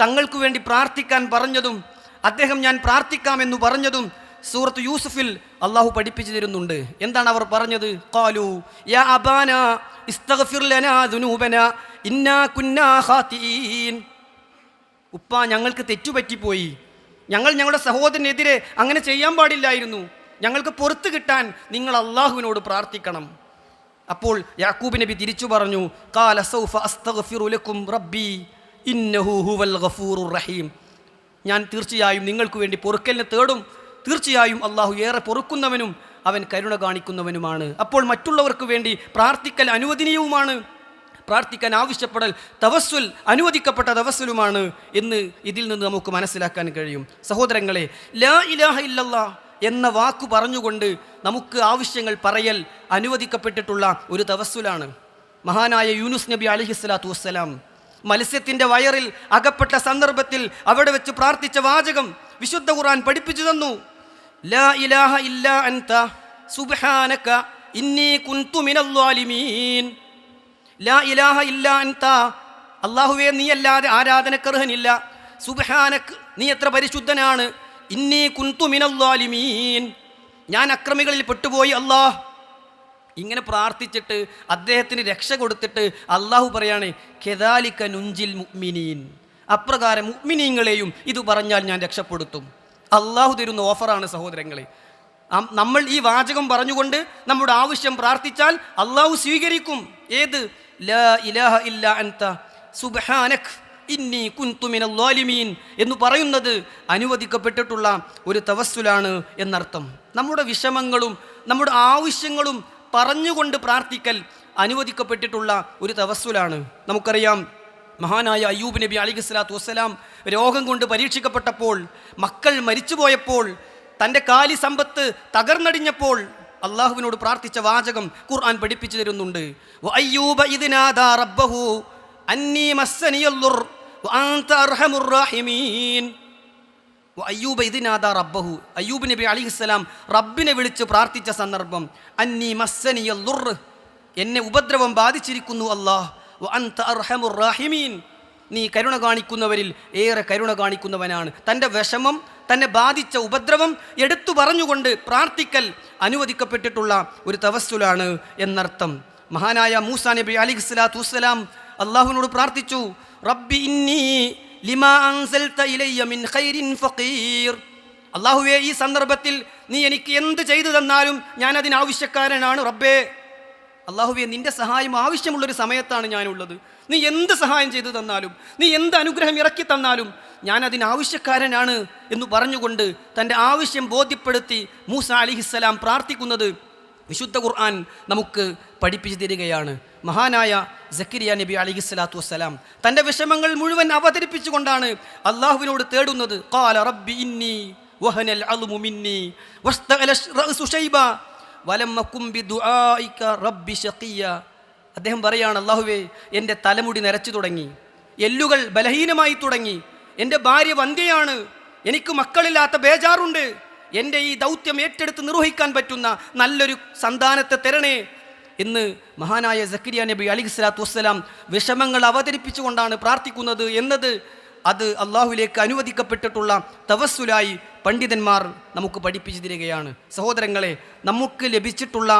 തങ്ങൾക്ക് വേണ്ടി പ്രാർത്ഥിക്കാൻ പറഞ്ഞതും അദ്ദേഹം ഞാൻ പ്രാർത്ഥിക്കാമെന്ന് പറഞ്ഞതും സൂറത്ത് യൂസുഫിൽ അള്ളാഹു പഠിപ്പിച്ചു തരുന്നുണ്ട്. എന്താണ് അവർ പറഞ്ഞത്? കാലു യാ അബാന ഇന്നാ കുന്നാ ഉപ്പ ഞങ്ങൾക്ക് തെറ്റുപറ്റിപ്പോയി. ഞങ്ങൾ ഞങ്ങളുടെ സഹോദരനെതിരെ അങ്ങനെ ചെയ്യാൻ പാടില്ലായിരുന്നു. ഞങ്ങൾക്ക് പുറത്ത് കിട്ടാൻ നിങ്ങൾ അള്ളാഹുവിനോട് പ്രാർത്ഥിക്കണം. അപ്പോൾ യാക്കൂബ് നബി തിരിച്ചു പറഞ്ഞു കാല സൗഫ അസ്തഗ്ഫിറു ലക്കും റബ്ബി ഇന്നഹു ഹുവൽ ഗഫൂറുർ റഹീം. ഞാൻ തീർച്ചയായും നിങ്ങൾക്ക് വേണ്ടി പൊറുക്കലിനെ തേടും. തീർച്ചയായും അള്ളാഹു ഏറെ പൊറുക്കുന്നവനും അവൻ കരുണ കാണിക്കുന്നവനുമാണ്. അപ്പോൾ മറ്റുള്ളവർക്ക് വേണ്ടി പ്രാർത്ഥിക്കൽ അനുവദനീയവുമാണ്. പ്രാർത്ഥിക്കാൻ ആവശ്യപ്പെടൽ തവസ്സുൽ അനുവദിക്കപ്പെട്ട തവസ്സുലുമാണ് എന്ന് ഇതിൽ നിന്ന് നമുക്ക് മനസ്സിലാക്കാൻ കഴിയും. സഹോദരങ്ങളെ ലാ ഇലാഹ ഇല്ലല്ലാ എന്ന വാക്കു പറഞ്ഞുകൊണ്ട് നമുക്ക് ആവശ്യങ്ങൾ പറയൽ അനുവദിക്കപ്പെട്ടിട്ടുള്ള ഒരു തവസ്സുലാണ്. മഹാനായ യൂനുസ് നബി അലഹിസ്ലാത്തു വസ്സലാം മത്സ്യത്തിന്റെ വയറിൽ അകപ്പെട്ട സന്ദർഭത്തിൽ അവിടെ വെച്ച് പ്രാർത്ഥിച്ച വാചകം വിശുദ്ധ ഖുർആൻ പഠിപ്പിച്ചു തന്നു. ലാ ഇലാഹ ഇല്ല അൻത സുബ്ഹാനക ഇന്നി കുന്തു മിനൽ ലാ ഇലാഹ ഇല്ല അൻത അള്ളാഹുവേ നീയല്ലാതെ ആരാധനക്കർഹനില്ല. സുബ്ഹാനക് നീ എത്ര പരിശുദ്ധനാണ്. ഇന്നി കുന്തു മിനല്ലാലിമീൻ ഞാൻ അക്രമികളിൽ പെട്ടുപോയി അല്ലാഹ്. ഇങ്ങനെ പ്രാർത്ഥിച്ചിട്ട് അദ്ദേഹത്തിന് രക്ഷ കൊടുത്തിട്ട് അള്ളാഹു പറയാണ് കെദാലിക്ക നുഞ്ചിൽ മുഅ്മിനീൻ. അപ്രകാരം മുഅ്മിനീങ്ങളെയും ഇത് പറഞ്ഞാൽ ഞാൻ രക്ഷപ്പെടുത്തും. അള്ളാഹു തരുന്ന ഓഫറാണ് സഹോദരങ്ങളെ. നമ്മൾ ഈ വാചകം പറഞ്ഞുകൊണ്ട് നമ്മുടെ ആവശ്യം പ്രാർത്ഥിച്ചാൽ അള്ളാഹു സ്വീകരിക്കും. ഏത്? ഇലാഹ ഇല്ല അൻത. ഇന്നി എന്ന് പറയുന്നത് അനുവദിക്കപ്പെട്ടിട്ടുള്ള ഒരു തവസ്സുലാണ് എന്നർത്ഥം. നമ്മുടെ വിഷമങ്ങളും നമ്മുടെ ആവശ്യങ്ങളും പറഞ്ഞുകൊണ്ട് പ്രാർത്ഥിക്കൽ അനുവദിക്കപ്പെട്ടിട്ടുള്ള ഒരു തവസ്സുലാണ്. നമുക്കറിയാം മഹാനായ അയ്യൂബ് നബി അലി സ്വലാത്തു വസ്സലാം രോഗം കൊണ്ട് പരീക്ഷിക്കപ്പെട്ടപ്പോൾ മക്കൾ മരിച്ചുപോയപ്പോൾ തന്റെ കാലി സമ്പത്ത് തകർന്നടിഞ്ഞപ്പോൾ അള്ളാഹുവിനോട് പ്രാർത്ഥിച്ച വാചകം ഖുർആൻ പഠിപ്പിച്ചു തരുന്നുണ്ട്. അന്നീ അയ്യൂബ് ഇതിനാദ റബ്ബഹു. അയ്യൂബ് നബി അലിഹിസ്സലാം റബ്ബിനെ വിളിച്ച് പ്രാർത്ഥിച്ച സന്ദർഭം അന്നി മസ്സനിയല്ലുർ എന്നെ ഉപദ്രവം ബാധിച്ചിരിക്കുന്നു അള്ളാഹ്മീൻ നീ കരുണ കാണിക്കുന്നവരിൽ ഏറെ കരുണ കാണിക്കുന്നവനാണ്. തന്റെ വിഷമം തന്നെ ബാധിച്ച ഉപദ്രവം എടുത്തു പറഞ്ഞുകൊണ്ട് പ്രാർത്ഥിക്കൽ അനുവദിക്കപ്പെട്ടിട്ടുള്ള ഒരു തവസ്സുലാണ് എന്നർത്ഥം. മഹാനായ മൂസാ നബി അലി സ്വലാത്തു അള്ളാഹുവിനോട് പ്രാർത്ഥിച്ചു റബ്ബി ഇന്നി ലിമാ അൻസൽത മിൻ ഖൈരിൻ ഫഖീർ. ഈ സന്ദർഭത്തിൽ നീ എനിക്ക് എന്ത് ചെയ്തു തന്നാലും ഞാൻ അതിനാവശ്യക്കാരനാണ് റബ്ബേ. അള്ളാഹുവെ നിന്റെ സഹായം ആവശ്യമുള്ളൊരു സമയത്താണ് ഞാനുള്ളത്. നീ എന്ത് സഹായം ചെയ്തു തന്നാലും നീ എന്ത് അനുഗ്രഹം ഇറക്കി തന്നാലും ഞാൻ അതിനാവശ്യക്കാരനാണ് എന്ന് പറഞ്ഞുകൊണ്ട് തന്റെ ആവശ്യം ബോധ്യപ്പെടുത്തി മൂസ അലിഹിസ്സലാം പ്രാർത്ഥിക്കുന്നത് വിശുദ്ധ ഖുർആൻ നമുക്ക് പഠിപ്പിച്ചു തരികയാണ്. മഹാനായ സക്കരിയ നബി അലിഹി സ്വലാത്തു വസ്സലാം തന്റെ വിഷമങ്ങൾ മുഴുവൻ അവതരിപ്പിച്ചുകൊണ്ടാണ് അള്ളാഹുവിനോട് തേടുന്നത്. ഖാല റബ്ബി ഇന്നി വഹനൽ ബിദുആഇക റബ്ബി ശഖിയ. അദ്ദേഹം പറയാണ് അള്ളാഹുവേ എന്റെ തലമുടി നരച്ചു തുടങ്ങി എല്ലുകൾ ബലഹീനമായി തുടങ്ങി എന്റെ ഭാര്യ വന്ധ്യയാണ് എനിക്ക് മക്കളില്ലാത്ത ബേജാറുണ്ട്. എന്റെ ഈ ദൗത്യം ഏറ്റെടുത്ത് നിർവഹിക്കാൻ പറ്റുന്ന നല്ലൊരു സന്താനത്തെ തരണേ എന്ന് മഹാനായ സക്കരിയ നബി അലി സ്വലാത്തു വസ്സലാം വിഷമങ്ങൾ അവതരിപ്പിച്ചുകൊണ്ടാണ് പ്രാർത്ഥിക്കുന്നത് എന്നത് അത് അള്ളാഹുലേക്ക് അനുവദിക്കപ്പെട്ടിട്ടുള്ള തവസ്സുലായി പണ്ഡിതന്മാർ നമുക്ക് പഠിപ്പിച്ചു തരികയാണ്. സഹോദരങ്ങളെ നമുക്ക് ലഭിച്ചിട്ടുള്ള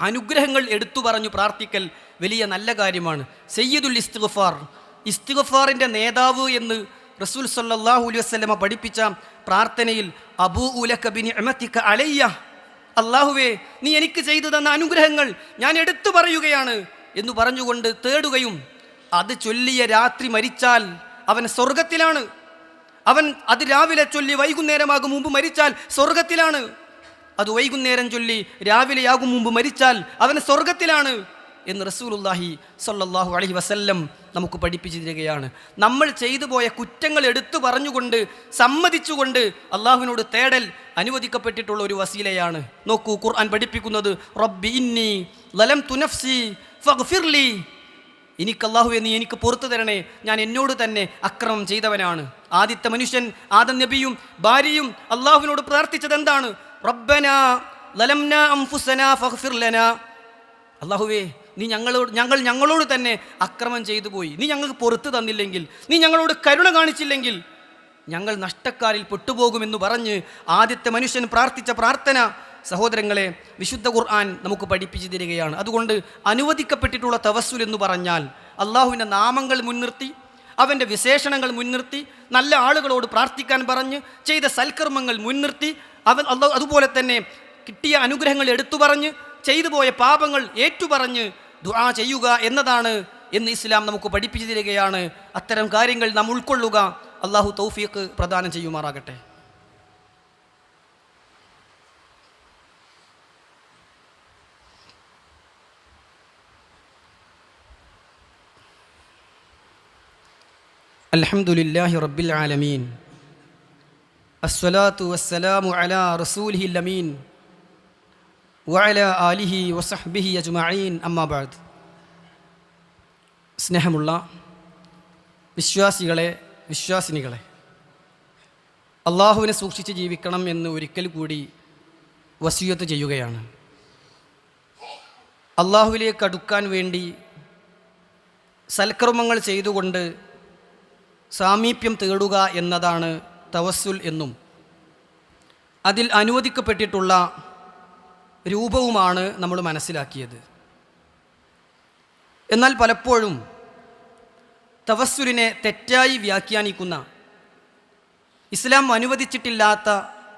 അനുഗ്രഹങ്ങൾ എടുത്തു പറഞ്ഞു പ്രാർത്ഥിക്കൽ വലിയ നല്ല കാര്യമാണ്. സയ്യിദുൽ ഇസ്തിഗ്ഫാർ. ഇസ്തിഗ്ഫാറിന്റെ നേതാവ് എന്ന് റസൂൽ സല്ലാഹു അലൈഹി വസ്ലമ പഠിപ്പിച്ച പ്രാർത്ഥനയിൽ അബൂ അലയ്യ അള്ളാഹുവേ നീ എനിക്ക് ചെയ്തു തന്ന അനുഗ്രഹങ്ങൾ ഞാൻ എടുത്തു പറയുകയാണ് എന്ന് പറഞ്ഞുകൊണ്ട് തേടുകയും അത് ചൊല്ലിയ രാത്രി മരിച്ചാൽ അവൻ സ്വർഗത്തിലാണ് അവൻ അത് രാവിലെ ചൊല്ലി വൈകുന്നേരമാകും മുമ്പ് മരിച്ചാൽ സ്വർഗത്തിലാണ് അത് വൈകുന്നേരം ചൊല്ലി രാവിലെയാകും മുമ്പ് മരിച്ചാൽ അവൻ സ്വർഗത്തിലാണ് എന്ന് റസൂലുല്ലാഹി സല്ലാഹു അലഹി വസല്ലം നമുക്ക് പഠിപ്പിച്ചു തരികയാണ് നമ്മൾ ചെയ്തു പോയ കുറ്റങ്ങൾ എടുത്തു പറഞ്ഞുകൊണ്ട് സമ്മതിച്ചുകൊണ്ട് അള്ളാഹുവിനോട് തേടൽ അനുവദിക്കപ്പെട്ടിട്ടുള്ള ഒരു വസീലയാണ്. നോക്കൂ ഖുർആൻ പഠിപ്പിക്കുന്നത് റബ്ബി ഇന്നി ലലം തുനഫ്സി ഫഗ്ഫിർലി. എനിക്ക് അള്ളാഹു നീ എനിക്ക് പുറത്തു തരണേ. ഞാൻ എന്നോട് തന്നെ അക്രമം ചെയ്തവനാണ്. ആദ്യത്തെ മനുഷ്യൻ ആദം നബിയും ഭാര്യയും അള്ളാഹുവിനോട് പ്രാർത്ഥിച്ചത് എന്താണ്? റബ്ബന ലലംന അംഫുസന ഫഗ്ഫിർലന അള്ളാഹുവേ നീ ഞങ്ങളോട് ഞങ്ങൾ ഞങ്ങളോട് തന്നെ അക്രമം ചെയ്തു പോയി. നീ ഞങ്ങൾക്ക് പുറത്തു തന്നില്ലെങ്കിൽ നീ ഞങ്ങളോട് കരുണ കാണിച്ചില്ലെങ്കിൽ ഞങ്ങൾ നഷ്ടക്കാരിൽ പെട്ടുപോകുമെന്ന് പറഞ്ഞ് ആദ്യത്തെ മനുഷ്യൻ പ്രാർത്ഥിച്ച പ്രാർത്ഥന സഹോദരങ്ങളെ വിശുദ്ധ ഖുർആൻ നമുക്ക് പഠിപ്പിച്ചു തരികയാണ്. അതുകൊണ്ട് അനുവദിക്കപ്പെട്ടിട്ടുള്ള തവസ്സുൽ എന്ന് പറഞ്ഞാൽ അള്ളാഹുവിന്റെ നാമങ്ങൾ മുൻനിർത്തി അവന്റെ വിശേഷണങ്ങൾ മുൻനിർത്തി നല്ല ആളുകളോട് പ്രാർത്ഥിക്കാൻ പറഞ്ഞ് ചെയ്ത സൽക്കർമ്മങ്ങൾ മുൻനിർത്തി അവൻ അതുപോലെ തന്നെ കിട്ടിയ അനുഗ്രഹങ്ങൾ എടുത്തു പറഞ്ഞ് ചെയ്തു പോയ പാപങ്ങൾ ഏറ്റുപറഞ്ഞ് ദുആ ചെയ്യുക എന്നതാണ് എന്ന് ഇസ്ലാം നമുക്ക് പഠിപ്പിച്ചു തരികയാണ്. അത്തരം കാര്യങ്ങൾ നാം ഉൾക്കൊള്ളുക. അള്ളാഹു തൗഫീഖ് പ്രദാനം ചെയ്യുമാറാകട്ടെ. അൽഹംദുലില്ലാഹി റബ്ബിൽ ആലമീൻ. അസ്സലാത്തു വസ്സലാമു അലാ റസൂൽ അമീൻ. വഅല ആലിഹി വസഹ്ബിഹി അജ്മഈൻ. അമ്മാബാദ് സ്നേഹമുള്ള വിശ്വാസികളെ വിശ്വാസിനികളെ അള്ളാഹുവിനെ സൂക്ഷിച്ച് ജീവിക്കണം എന്ന് ഒരിക്കൽ കൂടി വസീയത്ത് ചെയ്യുകയാണ്. അള്ളാഹുവിലേക്ക് അടുക്കാൻ വേണ്ടി സൽക്രമങ്ങൾ ചെയ്തുകൊണ്ട് സാമീപ്യം തേടുക എന്നതാണ് തവസ്സുൽ എന്നും. അതിൽ അനുവദിക്കപ്പെട്ടിട്ടുള്ള രൂപവുമാണ് നമ്മൾ മനസ്സിലാക്കിയത്. എന്നാൽ പലപ്പോഴും തവസ്സുലിനെ തെറ്റായി വ്യാഖ്യാനിക്കുന്ന ഇസ്ലാം അനുവദിച്ചിട്ടില്ലാത്ത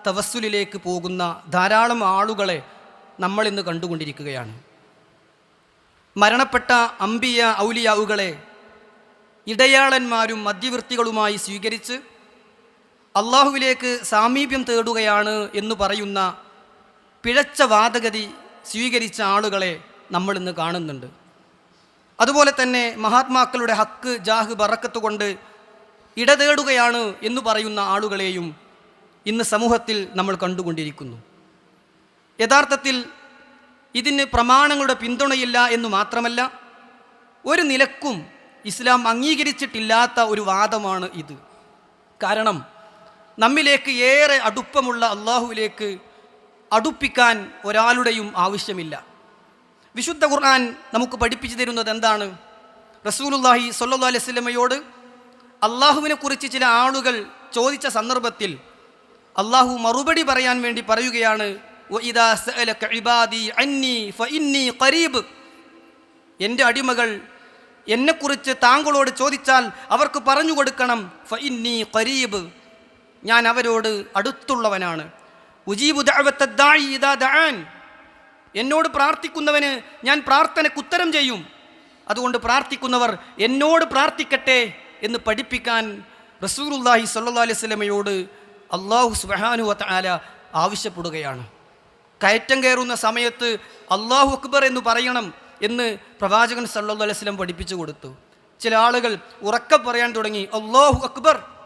തവസ്സുലിലേക്ക് പോകുന്ന ധാരാളം ആളുകളെ നമ്മൾ ഇന്ന് കണ്ടുകൊണ്ടിരിക്കുകയാണ്. മരണപ്പെട്ട അമ്പിയ ഔലിയാവുകളെ ഇടയാളന്മാരും മധ്യവൃത്തികളുമായി സ്വീകരിച്ച് അള്ളാഹുവിലേക്ക് സാമീപ്യം തേടുകയാണ് എന്ന് പറയുന്ന പിഴച്ച വാദഗതി സ്വീകരിച്ച ആളുകളെ നമ്മൾ ഇന്ന് കാണുന്നുണ്ട്. അതുപോലെ തന്നെ മഹാത്മാക്കളുടെ ഹക്ക് ജാഹ് ബറക്കത്ത് കൊണ്ട് ഇടതേടുകയാണ് എന്ന് പറയുന്ന ആളുകളെയും ഇന്ന് സമൂഹത്തിൽ നമ്മൾ കണ്ടുകൊണ്ടിരിക്കുന്നു. യഥാർത്ഥത്തിൽ ഇതിന് പ്രമാണങ്ങളുടെ പിന്തുണയില്ല എന്ന് മാത്രമല്ല ഒരു നിലക്കും ഇസ്ലാം അംഗീകരിച്ചിട്ടില്ലാത്ത ഒരു വാദമാണ് ഇത്. കാരണം നമ്മിലേക്ക് ഏറെ അടുപ്പമുള്ള അള്ളാഹുവിലേക്ക് അടുപ്പിക്കാൻ ഒരാളുടെയും ആവശ്യമില്ല. വിശുദ്ധ ഖുർആൻ നമുക്ക് പഠിപ്പിച്ചു തരുന്നത് എന്താണ്? റസൂലുല്ലാഹി സല്ലാ അലൈവല്ലമയോട് അള്ളാഹുവിനെക്കുറിച്ച് ചില ആളുകൾ ചോദിച്ച സന്ദർഭത്തിൽ അള്ളാഹു മറുപടി പറയാൻ വേണ്ടി പറയുകയാണ് എന്റെ അടിമകൾ എന്നെക്കുറിച്ച് താങ്കളോട് ചോദിച്ചാൽ അവർക്ക് പറഞ്ഞു കൊടുക്കണം ഫ ഇന്നി ഖരീബ്. ഞാൻ അവരോട് അടുത്തുള്ളവനാണ്. ഉജീബു എന്നോട് പ്രാർത്ഥിക്കുന്നവന് ഞാൻ പ്രാർത്ഥനയ്ക്ക് ഉത്തരം ചെയ്യും. അതുകൊണ്ട് പ്രാർത്ഥിക്കുന്നവർ എന്നോട് പ്രാർത്ഥിക്കട്ടെ എന്ന് പഠിപ്പിക്കാൻ റസൂലുള്ളാഹി സ്വല്ലല്ലാഹി അലൈഹി വസല്ലമയോട് അള്ളാഹു സുബ്ഹാനഹു വാല ആവശ്യപ്പെടുകയാണ്. കയറ്റം കയറുന്ന സമയത്ത് അള്ളാഹു അക്ബർ എന്ന് പറയണം എന്ന് പ്രവാചകൻ സല്ലു അലൈഹി സ്വലം പഠിപ്പിച്ചു കൊടുത്തു. ചില ആളുകൾ ഉറക്കെ പറയാൻ തുടങ്ങി അള്ളാഹു അക്ബർ.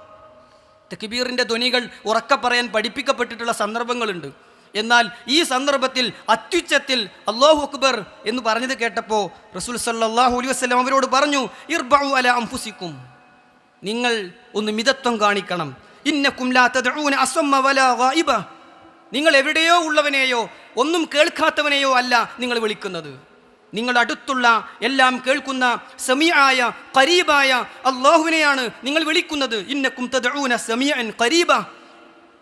തക്ബീറിന്റെ ധ്വനികൾ ഉറക്ക പറയാൻ പഠിപ്പിക്കപ്പെട്ടിട്ടുള്ള സന്ദർഭങ്ങളുണ്ട്. എന്നാൽ ഈ സന്ദർഭത്തിൽ അത്യുച്ചത്തിൽ അള്ളാഹു അക്ബർ എന്ന് പറഞ്ഞത് കേട്ടപ്പോൾ റസൂൽ സല്ലാഹു അലൈഹി വസല്ലം അവരോട് പറഞ്ഞു ഇർബഉ അല അംഫുസിക്കും നിങ്ങൾ ഒന്ന് മിതത്വം കാണിക്കണം. ഇന്നക്കും നിങ്ങൾ എവിടെയോ ഉള്ളവനെയോ ഒന്നും കേൾക്കാത്തവനെയോ അല്ല നിങ്ങൾ വിളിക്കുന്നത്. നിങ്ങൾ അടുത്തുള്ള എല്ലാം കേൾക്കുന്ന സമിയായ കരീബായ അള്ളാഹുവിനെയാണ് നിങ്ങൾ വിളിക്കുന്നത്. ഇന്നക്കും തദഊന സമിയൻ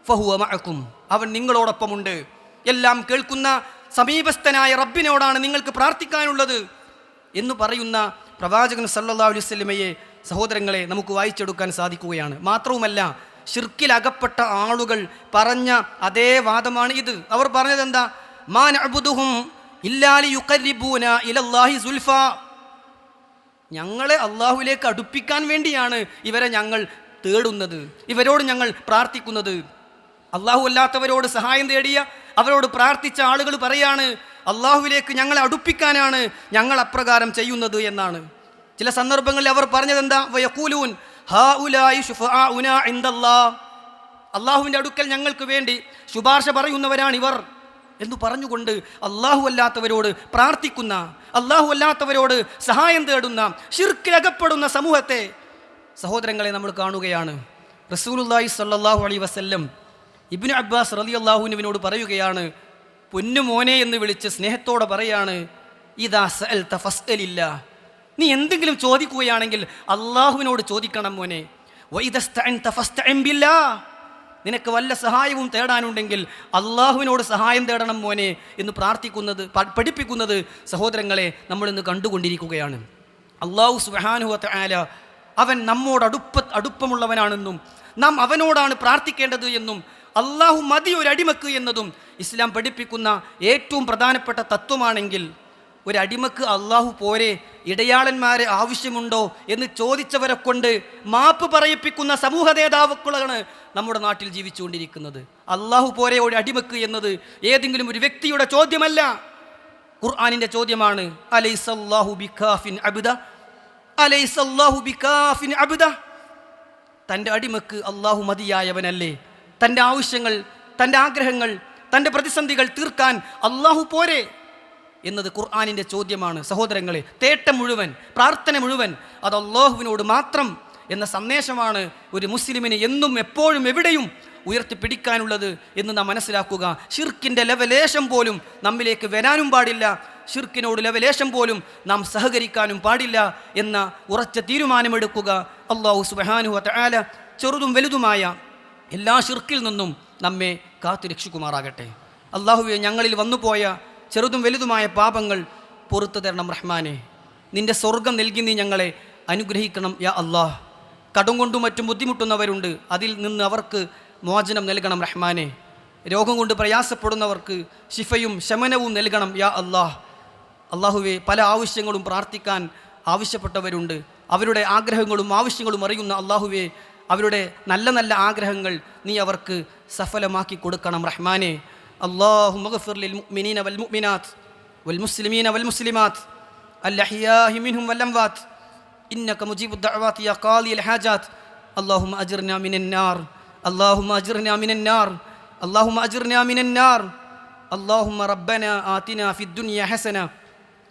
ഫഹുവ മഅക്കും. അവൻ നിങ്ങളോടൊപ്പമുണ്ട്. എല്ലാം കേൾക്കുന്ന സമീപസ്ഥനായ റബ്ബിനോടാണ് നിങ്ങൾക്ക് പ്രാർത്ഥിക്കാനുള്ളത്. എന്ന് പറയുന്ന പ്രവാചകൻ സല്ലാ അലൈഹി വസല്ലമയെ സഹോദരങ്ങളെ നമുക്ക് വായിച്ചെടുക്കാൻ സാധിക്കുകയാണ്. മാത്രവുമല്ല ഷിർക്കിലകപ്പെട്ട ആളുകൾ പറഞ്ഞ അതേ വാദമാണ് ഇത്. അവർ പറഞ്ഞത് എന്താ മാൻ അബുദുഹും സുൽഫ. ഞങ്ങളെ അള്ളാഹുവിലേക്ക് അടുപ്പിക്കാൻ വേണ്ടിയാണ് ഇവരെ ഞങ്ങൾ തേടുന്നത് ഇവരോട് ഞങ്ങൾ പ്രാർത്ഥിക്കുന്നത്. അള്ളാഹു അല്ലാത്തവരോട് സഹായം തേടിയ അവരോട് പ്രാർത്ഥിച്ച ആളുകൾ പറയാണ് അള്ളാഹുവിലേക്ക് ഞങ്ങളെ അടുപ്പിക്കാനാണ് ഞങ്ങൾ അപ്രകാരം ചെയ്യുന്നത് എന്നാണ്. ചില സന്ദർഭങ്ങളിൽ അവർ പറഞ്ഞത് എന്താ അള്ളാഹുവിന്റെ അടുക്കൽ ഞങ്ങൾക്ക് വേണ്ടി ശുപാർശ പറയുന്നവരാണ് ഇവർ എന്ന് പറഞ്ഞുകൊണ്ട് അള്ളാഹു അല്ലാത്തവരോട് പ്രാർത്ഥിക്കുന്ന അള്ളാഹു അല്ലാത്തവരോട് സഹായം തേടുന്ന ഷിർക്കിലകപ്പെടുന്ന സമൂഹത്തെ സഹോദരങ്ങളെ നമ്മൾ കാണുകയാണ്. റസൂലുല്ലാഹി സല്ലാഹു അലൈ വസ്ല്ലം ഇബ്നു അബ്ബാസ് റലി അള്ളാഹുനുവിനോട് പറയുകയാണ് പൊന്നു മോനെ എന്ന് വിളിച്ച് സ്നേഹത്തോടെ പറയാണ് ഇതാ സൽ തഫസ്അലില്ല നീ എന്തെങ്കിലും ചോദിക്കുകയാണെങ്കിൽ അള്ളാഹുവിനോട് ചോദിക്കണം മോനെ. വൈദസ്തഅൻത ഫസ്തഇൻ ബില്ലാ. നിനക്ക് വല്ല സഹായവും തേടാനുണ്ടെങ്കിൽ അള്ളാഹുവിനോട് സഹായം തേടണം മോനെ എന്ന് പ്രാർത്ഥിക്കുന്നത് പഠിപ്പിക്കുന്നത് സഹോദരങ്ങളെ നമ്മൾ ഇന്ന് കണ്ടുകൊണ്ടിരിക്കുകയാണ്. അള്ളാഹു സുഹാനുഹത്ത് ആല അവൻ നമ്മോട് അടുപ്പ അടുപ്പമുള്ളവനാണെന്നും നാം അവനോടാണ് പ്രാർത്ഥിക്കേണ്ടത് എന്നും അള്ളാഹു മതി ഒരു അടിമക്ക് എന്നതും ഇസ്ലാം പഠിപ്പിക്കുന്ന ഏറ്റവും പ്രധാനപ്പെട്ട തത്വമാണെങ്കിൽ ഒരു അടിമക്ക് അള്ളാഹു പോരെ ഇടയാളന്മാരെ ആവശ്യമുണ്ടോ എന്ന് ചോദിച്ചവരെ കൊണ്ട് മാപ്പ് പറയിപ്പിക്കുന്ന സമൂഹ നേതാവുക്കളാണ് നമ്മുടെ നാട്ടിൽ ജീവിച്ചുകൊണ്ടിരിക്കുന്നത്. അള്ളാഹു പോരെ ഒരു അടിമക്ക് എന്നത് ഏതെങ്കിലും ഒരു വ്യക്തിയുടെ ചോദ്യമല്ല. ഖുർആാനിന്റെ ചോദ്യമാണ് അലൈസല്ലാഹു അലൈസല്ലാഹു തന്റെ അടിമക്ക് അള്ളാഹു മതിയായവനല്ലേ. തന്റെ ആവശ്യങ്ങൾ തന്റെ ആഗ്രഹങ്ങൾ തന്റെ പ്രതിസന്ധികൾ തീർക്കാൻ അള്ളാഹു പോരെ. എന്നത് ഖുർആാനിന്റെ ചോദ്യമാണ്. സഹോദരങ്ങളെ തേട്ടം മുഴുവൻ പ്രാർത്ഥന മുഴുവൻ അത് അള്ളാഹുവിനോട് മാത്രം എന്ന സന്ദേശമാണ് ഒരു മുസ്ലിമിനെ എന്നും എപ്പോഴും എവിടെയും ഉയർത്തിപ്പിടിക്കാനുള്ളത് എന്ന് നാം മനസ്സിലാക്കുക. ഷിർക്കിന്റെ ലവലേശം പോലും നമ്മിലേക്ക് വരാനും പാടില്ല. ഷിർക്കിനോട് ലവലേശം പോലും നാം സഹകരിക്കാനും പാടില്ല എന്ന ഉറച്ച തീരുമാനമെടുക്കുക. അള്ളാഹു സുബാനു ആല ചെറുതും വലുതുമായ എല്ലാ ഷിർക്കിൽ നിന്നും നമ്മെ കാത്തു രക്ഷിക്കുമാറാകട്ടെ അള്ളാഹുവെ ഞങ്ങളിൽ വന്നുപോയ ചെറുതും വലുതുമായ പാപങ്ങൾ പുറത്തു തരണം റഹ്മാനെ. നിന്റെ സ്വർഗം നൽകി നീ ഞങ്ങളെ അനുഗ്രഹിക്കണം യാ അള്ളാഹ് കടം കൊണ്ടും മറ്റും ബുദ്ധിമുട്ടുന്നവരുണ്ട്. അതിൽ നിന്ന് അവർക്ക് മോചനം നൽകണം റഹ്മാനെ. രോഗം കൊണ്ട് പ്രയാസപ്പെടുന്നവർക്ക് ശിഫയും ശമനവും നൽകണം യാ അള്ളാഹ് അള്ളാഹുവെ പല ആവശ്യങ്ങളും പ്രാർത്ഥിക്കാൻ ആവശ്യപ്പെട്ടവരുണ്ട്. അവരുടെ ആഗ്രഹങ്ങളും ആവശ്യങ്ങളും അറിയുന്ന അള്ളാഹുവെ അവരുടെ നല്ല നല്ല ആഗ്രഹങ്ങൾ നീ അവർക്ക് സഫലമാക്കി കൊടുക്കണം റഹ്മാനെ. اللهم اغفر للمؤمنين والمؤمنات والمسلمين والمسلمات الأحياء منهم والأموات إنك مجيب الدعوات يا قاضي الحاجات اللهم أجرنا من النار اللهم أجرنا من النار اللهم أجرنا من النار اللهم ربنا آتنا في الدنيا حسنة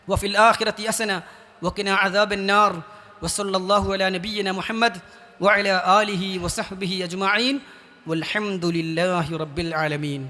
وفي الآخرة حسنة وقنا عذاب النار وصلى الله على نبينا محمد وعلى آله وصحبه أجمعين والحمد لله رب العالمين